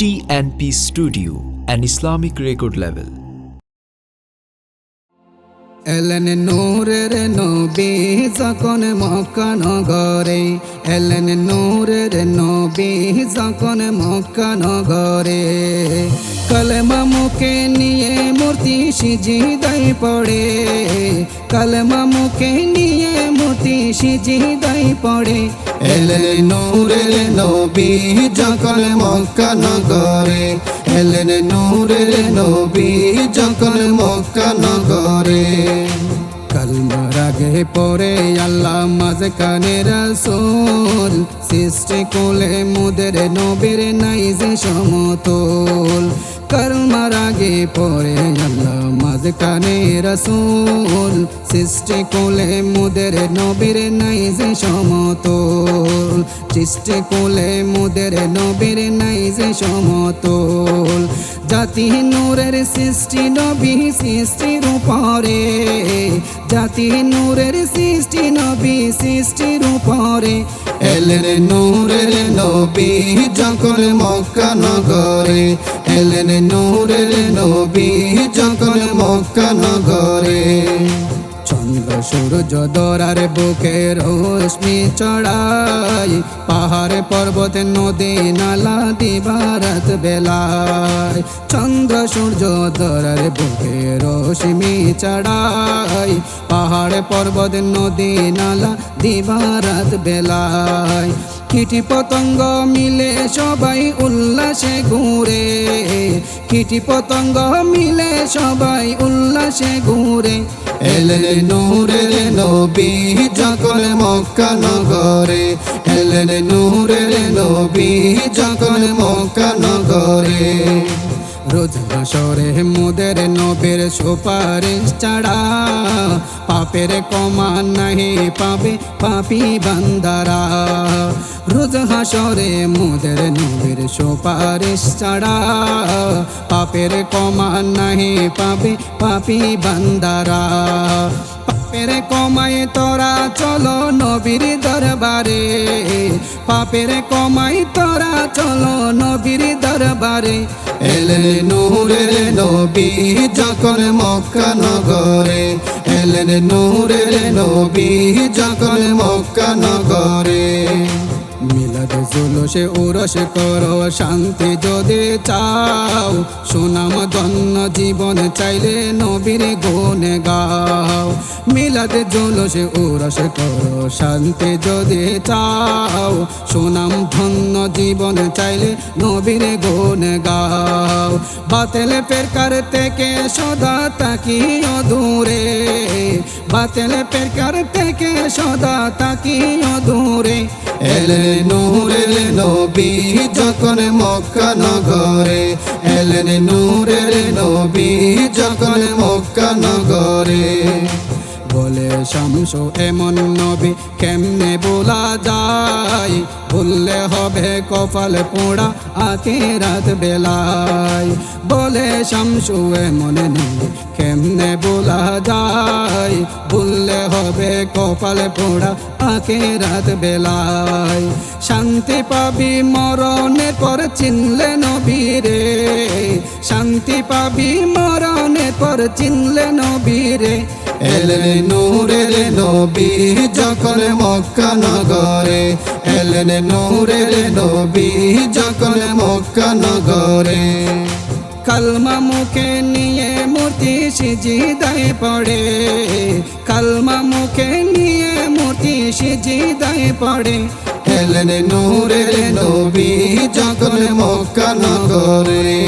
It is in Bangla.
TNP Studio, an Islamic record label. এলেন নূরের নবী যখন মক্কা নগরে এলেন নূরের নবী যখন মক্কা নগরে কলমা মুখে নিয়ে মূর্তি সিজিদাই পড়ে। কলমা মুখে নিয়ে মূর্তি সিজিদাই পড়ে। এলেন নূরের নবী যখন মক্কা নগরে। এলেন নূরের নবী যখন মক্কা নগরে। কালমার আগে পরে আল্লাহ মাঝ কানে রসুল। সৃষ্টি কোলে মুদের নবীর নাই যে সমতল। কালমার আগে পরে আল্লাহ মাঝ কানে রসুল সৃষ্টি কোলে মুদের নবীর নাই যে সমতল সৃষ্টি কোলে মুদের নবীর নাই যে সমতল জাতি নূরের সৃষ্টি নবী সৃষ্টির উপরে জাতি নূরের সৃষ্টি নবী সৃষ্টির উপরে এলেন নূরের নবী যখন মক্কা নগরে। এলেন নূরের নবী যখন মক্কা নগরে। সূর্য দরার বুকে রশ্মি চড়াই, পাহাড় পর্বত, নদী, নালা, দিবারাত বেলায়। চন্দ্র সূর্য দরার বুকে রশ্মি চড়াই, পাহাড় পর্বত, নদী, নালা, দিবারাত বেলায়। কীটি পতঙ্গ মিলে সবাই উল্লাসে ঘুরে, কীটি পতঙ্গ মিলে সবাই উল্লাসে ঘুরে। এলেন নূরের নবী যখন মক্কা নগরে। এলেন নূরের নবী যখন মক্কা নগরে। রোজ হাসরে মুদের নবের সুপারিশ ছাড়া পাপের কমা নাহি পাবে পাপি বান্দারা। রোজ হাসরে মোদের নবীর সুপারিশ ছাড়া পাপের কমা নাহি পাবে পাপি বান্দারা। পাপের কমাই তোরা চলো নবীর দরবারে। পাপের কমাই তোরা চলো নবীর দরবারে। এলেন নূরের নবী যখন মক্কা নগরে। এলেন নূরের নবী যখন মক্কা নগরে। জুলসে উরস করো, শান্তি যদি চাও। সুনাম, ধন্য জীবন চাইলে নবীর গুণ গাও। মিলাতে জুলুসে, উরস করো, শান্তি যদি চাও। সুনাম ধন্য জীবন চাইলে নবীর গুণ গাও বাতেল পেরকার থেকে সদা তাকিও দূরে। বাতেল পেরকার থেকে সদা তাকিও দূরে। এলেন নূরের নবী যখন মক্কা নগরে। এলেন নূরের নবী যখন মক্কা নগরে। শামস এমন নবী কেমনে বলা যায়? বললে হবে কপাল পোড়া আতে রাত বেলায়। বলে শামসু এমন নবী কেমনে বলা যায়? বললে হবে কপাল পোড়া আকে রাত বেলায়। শান্তি পাবি মরণের পর চিনলে নবীরে শান্তি পাবি মরণের পর চিনলে নবীরে এলেন নূরের নবী যখন মক্কা নগরে। এলেন নূরের নবী যখন মক্কা নগরে। কালমা মুখে নিয়ে মূর্তি সিজিদায় পড়ে। কালমা মুখে নিয়ে মূর্তি সিজিদায় পড়ে। এলেন নূরের নবী যখন মক্কা নগরে।